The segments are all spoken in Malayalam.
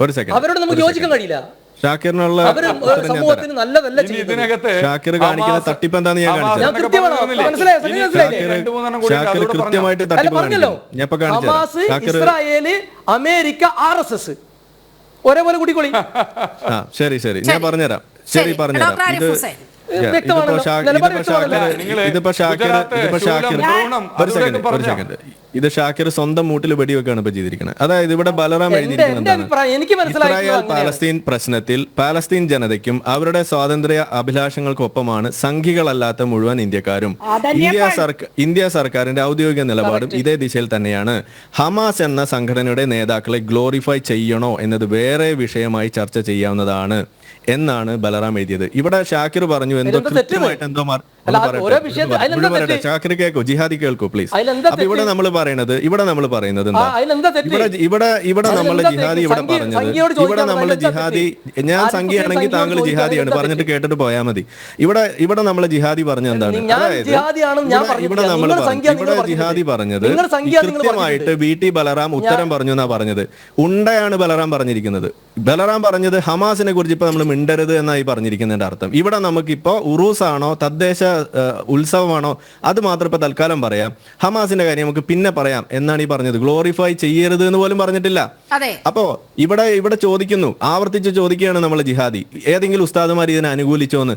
ഒരു സെക്കൻഡ് അവരോട് നമുക്ക് യോജിക്കാൻ കഴിയില്ല. ഷാക്കിറിനുള്ള സമൂഹത്തിന് നല്ലതല്ല ഷാക്കിർ കാണിക്കുന്ന തട്ടിപ്പ് എന്താന്ന് ഞാൻ? ഷാക്കിർ രണ്ട് മൂന്നെണ്ണം കൂടി ഷാക്കിർ അതുകൂടെ കൃത്യമായിട്ട് തട്ടിപ്പ് ഞാൻ ഇപ്പൊ കാണിച്ചു. Israel America R S S. ഒരേപോലെ കൂടിക്കൊള്ളി ആ ശരി ശരി. ഞാൻ. പറഞ്ഞുതരാം. ശരി. പറഞ്ഞുതരാം. ഇത് ഇത് ഷാക്കിർ സ്വന്തം മൂട്ടിൽ വെടിവെക്കാണ് ഇപ്പൊ ചെയ്തിരിക്കുന്നത് അതായത് ഇവിടെ ബലറാം എഴുതിയിരിക്കുന്നത് പാലസ്തീൻ പ്രശ്നത്തിൽ പാലസ്തീൻ ജനതയ്ക്കും അവരുടെ സ്വാതന്ത്ര്യ അഭിലാഷങ്ങൾക്കൊപ്പമാണ് സംഘികളല്ലാത്ത മുഴുവൻ ഇന്ത്യക്കാരും. ഇന്ത്യ സർക്കാർ ഇന്ത്യ സർക്കാരിന്റെ ഔദ്യോഗിക നിലപാടും ഇതേ ദിശയിൽ തന്നെയാണ്. ഹമാസ് എന്ന സംഘടനയുടെ നേതാക്കളെ ഗ്ലോറിഫൈ ചെയ്യണോ എന്നത് വേറെ വിഷയമായി ചർച്ച ചെയ്യാവുന്നതാണ്. എന്നാണ് ബലറാം എഴുതിയത് ഇവിടെ ഷാക്കിർ പറഞ്ഞു എന്തോ? കൃത്യമായിട്ട് എന്തോ ഷാക്കിർ കേൾക്കൂ ജിഹാദി കേൾക്കൂ പ്ലീസ് അപ്പൊ ഇവിടെ നമ്മൾ പറയുന്നത് ഇവിടെ നമ്മൾ പറയുന്നത്? ഇവിടെ ഇവിടെ ഇവിടെ നമ്മൾ ജിഹാദി? ഇവിടെ പറഞ്ഞത്. ഇവിടെ നമ്മൾ ജിഹാദി ഞാൻ സംഖ്യയാണെങ്കിൽ താങ്കൾ ജിഹാദിയാണ് പറഞ്ഞിട്ട്? കേട്ടിട്ട് പോയാൽ മതി. ഇവിടെ ഇവിടെ നമ്മൾ ജിഹാദി പറഞ്ഞ എന്താണ്? അതായത് ഇവിടെ- ഇവിടെ നമ്മൾ ഇവിടെ ജിഹാദി പറഞ്ഞത് കൃത്യമായിട്ട് വി ടി ബലറാം ഉത്തരം പറഞ്ഞു എന്നാ പറഞ്ഞത്. ഉണ്ടയാണ് ബലറാം പറഞ്ഞിരിക്കുന്നത്. ബലറാം പറഞ്ഞത് ഹമാസിനെ കുറിച്ച് ഇപ്പൊ നമ്മൾ മിണ്ടരുത് എന്നായി പറഞ്ഞിരിക്കുന്നതിന്റെ അർത്ഥം. ഇവിടെ നമുക്കിപ്പോ ഉറൂസ് ആണോ തദ്ദേശ ഉത്സവമാണോ? അത് മാത്രം ഇപ്പൊ തൽക്കാലം പറയാം. ഹമാസിന്റെ കാര്യം നമുക്ക് പിന്നെ പറയാം. എന്നാണ് ഈ പറഞ്ഞത്. ഗ്ലോറിഫൈ ചെയ്യരുത് എന്ന് പോലും പറഞ്ഞിട്ടില്ല. അപ്പോ ഇവിടെ ഇവിടെ ചോദിക്കുന്നു ആവർത്തിച്ച് ചോദിക്കുകയാണ് നമ്മൾ ജിഹാദി. ഏതെങ്കിലും ഉസ്താദുമാർ ഇതിനെ അനുകൂലിച്ചോന്ന്.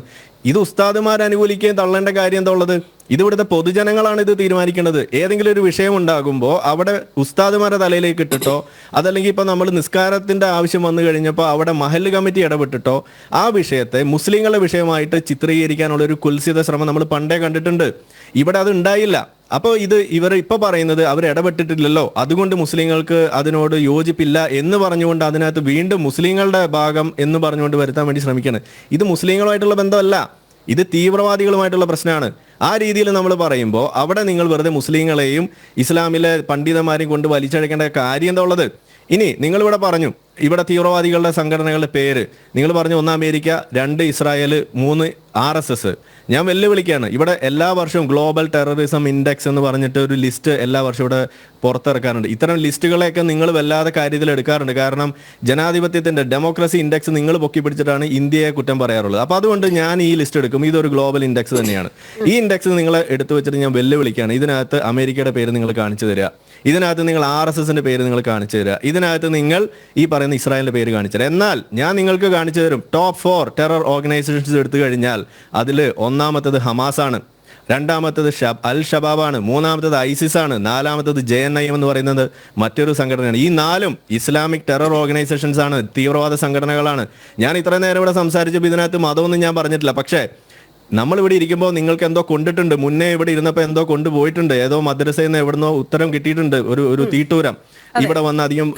ഇത് ഉസ്താദുമാർ അനുകൂലിക്കുകയും തള്ളേണ്ട കാര്യം എന്താ ഉള്ളത്? ഇത് ഇവിടുത്തെ പൊതുജനങ്ങളാണ് ഇത് തീരുമാനിക്കേണ്ടത് ഏതെങ്കിലും ഒരു വിഷയം ഉണ്ടാകുമ്പോൾ അവിടെ ഉസ്താദുമാരുടെ തലയിലേക്ക് ഇട്ടിട്ടോ അതല്ലെങ്കിൽ ഇപ്പൊ നമ്മൾ നിസ്കാരത്തിന്റെ ആവശ്യം വന്നു കഴിഞ്ഞപ്പോൾ അവിടെ മഹൽ കമ്മിറ്റി ഇടപെട്ടിട്ടോ ആ വിഷയത്തെ മുസ്ലിങ്ങളുടെ വിഷയമായിട്ട് ചിത്രീകരിക്കാനുള്ള ഒരു കുൽസിത ശ്രമം നമ്മൾ പണ്ടേ കണ്ടിട്ടുണ്ട്. ഇവിടെ അത് ഉണ്ടായില്ല. അപ്പോൾ ഇത് ഇവർ ഇപ്പൊ പറയുന്നത് അവർ ഇടപെട്ടിട്ടില്ലല്ലോ. അതുകൊണ്ട് മുസ്ലിങ്ങൾക്ക് അതിനോട് യോജിപ്പില്ല എന്ന് പറഞ്ഞുകൊണ്ട് അതിനകത്ത് വീണ്ടും മുസ്ലിങ്ങളുടെ ഭാഗം എന്ന് പറഞ്ഞുകൊണ്ട് വരുത്താൻ വേണ്ടി ശ്രമിക്കുകയാണ്. ഇത് മുസ്ലിങ്ങളുമായിട്ടുള്ള ബന്ധമല്ല. ഇത് തീവ്രവാദികളുമായിട്ടുള്ള പ്രശ്നമാണ്. ആ രീതിയിൽ നമ്മൾ പറയുമ്പോൾ അവിടെ നിങ്ങൾ വെറുതെ മുസ്ലിങ്ങളെയും ഇസ്ലാമിലെ പണ്ഡിതന്മാരെയും കൊണ്ട് വലിച്ചഴക്കേണ്ട കാര്യം എന്താ ഉള്ളത്? ഇനി നിങ്ങൾ ഇവിടെ പറഞ്ഞു ഇവിടെ തീവ്രവാദികളുടെ സംഘടനകളുടെ പേര്. നിങ്ങൾ പറഞ്ഞു ഒന്ന് അമേരിക്ക രണ്ട് ഇസ്രായേൽ മൂന്ന് ആർ എസ് എസ്. ഞാൻ വെല്ലുവിളിക്കുകയാണ്. ഇവിടെ എല്ലാ വർഷവും ഗ്ലോബൽ ടെററിസം ഇൻഡെക്സ് എന്ന് പറഞ്ഞിട്ട് ഒരു ലിസ്റ്റ് എല്ലാ വർഷവും ഇവിടെ പുറത്തിറക്കാറുണ്ട്. ഇത്തരം ലിസ്റ്റുകളെയൊക്കെ നിങ്ങൾ വല്ലാതെ കാര്യത്തിൽ എടുക്കാറുണ്ട്. കാരണം ജനാധിപത്യത്തിന്റെ ഡെമോക്രസി ഇൻഡെക്സ് നിങ്ങൾ പൊക്കി പിടിച്ചിട്ടാണ് ഇന്ത്യയെ കുറ്റം പറയാറുള്ളത്. അപ്പോൾ അതുകൊണ്ട് ഞാൻ ഈ ലിസ്റ്റ് എടുക്കും. ഇതൊരു ഗ്ലോബൽ ഇൻഡെക്സ് തന്നെയാണ്. ഈ ഇൻഡെക്സ് നിങ്ങൾ എടുത്തു വെച്ചിട്ട് ഞാൻ വെല്ലുവിളിക്കുകയാണ്. ഇതിനകത്ത് അമേരിക്കയുടെ പേര് നിങ്ങൾ കാണിച്ചു തരിക. ഇതിനകത്ത് നിങ്ങൾ ആർ എസ് എസിന്റെ പേര് നിങ്ങൾ കാണിച്ചു തരിക. ഇതിനകത്ത് നിങ്ങൾ ഈ പറയുന്ന ഇസ്രായേലിന്റെ പേര് കാണിച്ചു തരിക. എന്നാൽ ഞാൻ നിങ്ങൾക്ക് കാണിച്ചു തരും. ടോപ്പ് ഫോർ ടെറർ ഓർഗനൈസേഷൻസ് എടുത്തു കഴിഞ്ഞാൽ അതിൽ ഒന്നാമത്തത് ഹമാസ് ആണ് രണ്ടാമത്തത് ഷബ് അൽ ഷബാബാണ്. മൂന്നാമത്തത് ഐസിസ് ആണ്. നാലാമത്തത് ജെ എൻ ഐ എം എന്ന് പറയുന്നത് മറ്റൊരു സംഘടനയാണ്. ഈ നാലും ഇസ്ലാമിക് ടെറർ ഓർഗനൈസേഷൻസ് ആണ് തീവ്രവാദ സംഘടനകളാണ്. ഞാൻ ഇത്രയും നേരം ഇവിടെ സംസാരിച്ചപ്പോൾ ഇതിനകത്ത് മതമൊന്നും ഞാൻ പറഞ്ഞിട്ടില്ല. പക്ഷേ നമ്മൾ ഇവിടെ ഇരിക്കുമ്പോൾ നിങ്ങൾക്ക് എന്തോ കൊണ്ടിട്ടുണ്ട്. മുന്നേ ഇവിടെ ഇരുന്നപ്പോൾ എന്തോ കൊണ്ടുപോയിട്ടുണ്ട്. ഏതോ മദ്രസയിൽ നിന്ന് എവിടുന്നോ ഉത്തരം കിട്ടിയിട്ടുണ്ട്. ഒരു ഒരു തീട്ടൂരം. ഇവിടെ വന്ന് അധികം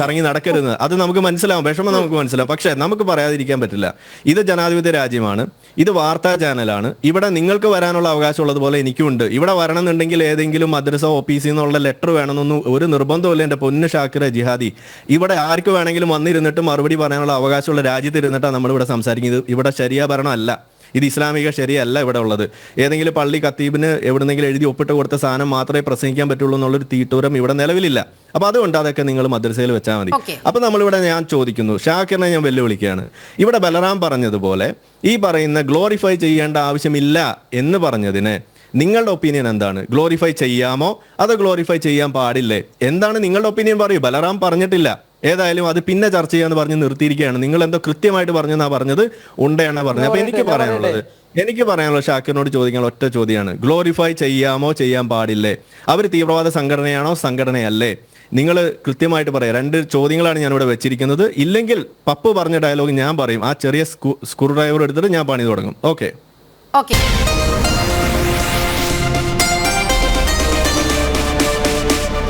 കറങ്ങി നടക്കരുത്. അത് നമുക്ക് മനസ്സിലാവും. വിഷമം നമുക്ക് മനസ്സിലാവും. പക്ഷേ നമുക്ക് പറയാതിരിക്കാൻ പറ്റില്ല. ഇത് ജനാധിപത്യ രാജ്യമാണ്. ഇത് വാർത്താ ചാനലാണ്. ഇവിടെ നിങ്ങൾക്ക് വരാനുള്ള അവകാശം ഉള്ളതുപോലെ എനിക്കുണ്ട് ഇവിടെ വരണം എന്നുണ്ടെങ്കിൽ ഏതെങ്കിലും മദ്രസ ഓഫീസിൽ നിന്നുള്ള ലെറ്റർ വേണമെന്നൊന്നും ഒരു നിർബന്ധമില്ല എന്റെ പൊന്ന് ഷാക്കിറ ജിഹാദി. ഇവിടെ ആർക്ക് വേണമെങ്കിലും വന്നിരുന്നിട്ട് മറുപടി പറയാനുള്ള അവകാശമുള്ള രാജ്യത്ത് ഇരുന്നിട്ടാണ് നമ്മളിവിടെ സംസാരിക്കുന്നത്. ഇവിടെ ശരിയാ ഭരണമല്ല ഇത് ഇസ്ലാമിക ശരിയല്ല ഇവിടെ ഉള്ളത്. ഏതെങ്കിലും പള്ളി കത്തീബിന് എവിടെന്നെങ്കിലും എഴുതി ഒപ്പിട്ട് കൊടുത്ത സാധനം മാത്രമേ പ്രസംഗിക്കാൻ പറ്റുള്ളൂ എന്നുള്ളൊരു തീട്ടൂരം ഇവിടെ നിലവിലില്ല. അപ്പൊ അതുകൊണ്ട് അതൊക്കെ നിങ്ങൾ മദ്രസയിൽ വെച്ചാൽ മതി. അപ്പൊ നമ്മളിവിടെ ഞാൻ ചോദിക്കുന്നു ഷാക്കിറിനെ ഞാൻ വെല്ലുവിളിക്കുകയാണ്. ഇവിടെ ബലറാം പറഞ്ഞതുപോലെ ഈ പറയുന്ന ഗ്ലോറിഫൈ ചെയ്യേണ്ട ആവശ്യമില്ല എന്ന് പറഞ്ഞതിന് നിങ്ങളുടെ ഒപ്പീനിയൻ എന്താണ്? ഗ്ലോറിഫൈ ചെയ്യാമോ? അതോ ഗ്ലോറിഫൈ ചെയ്യാൻ പാടില്ലേ? എന്താണ് നിങ്ങളുടെ ഒപ്പീനിയൻ പറയൂ. ബലറാം പറഞ്ഞിട്ടില്ല. ഏതായാലും അത് പിന്നെ ചർച്ച ചെയ്യാന്ന് പറഞ്ഞ് നിർത്തിയിരിക്കുകയാണ്. നിങ്ങൾ എന്തോ കൃത്യമായിട്ട് പറഞ്ഞെന്നാ പറഞ്ഞത്. ഉണ്ടയാണ് പറഞ്ഞത്. അപ്പൊ എനിക്ക് പറയാനുള്ളത്? എനിക്ക് പറയാനുള്ള ഷാക്കിനോട് ചോദിക്കാനുള്ള ഒറ്റ ചോദ്യമാണ്. ഗ്ലോറിഫൈ ചെയ്യാമോ ചെയ്യാൻ പാടില്ലേ? അവർ തീവ്രവാദ സംഘടനയാണോ സംഘടനയല്ലേ? നിങ്ങൾ കൃത്യമായിട്ട് പറയാം. രണ്ട് ചോദ്യങ്ങളാണ് ഞാൻ ഇവിടെ വെച്ചിരിക്കുന്നത്. ഇല്ലെങ്കിൽ പപ്പ് പറഞ്ഞ ഡയലോഗ് ഞാൻ പറയും. ആ ചെറിയ സ്ക്രൂ ഡ്രൈവർ എടുത്തിട്ട് ഞാൻ പണി തുടങ്ങും. Okay okay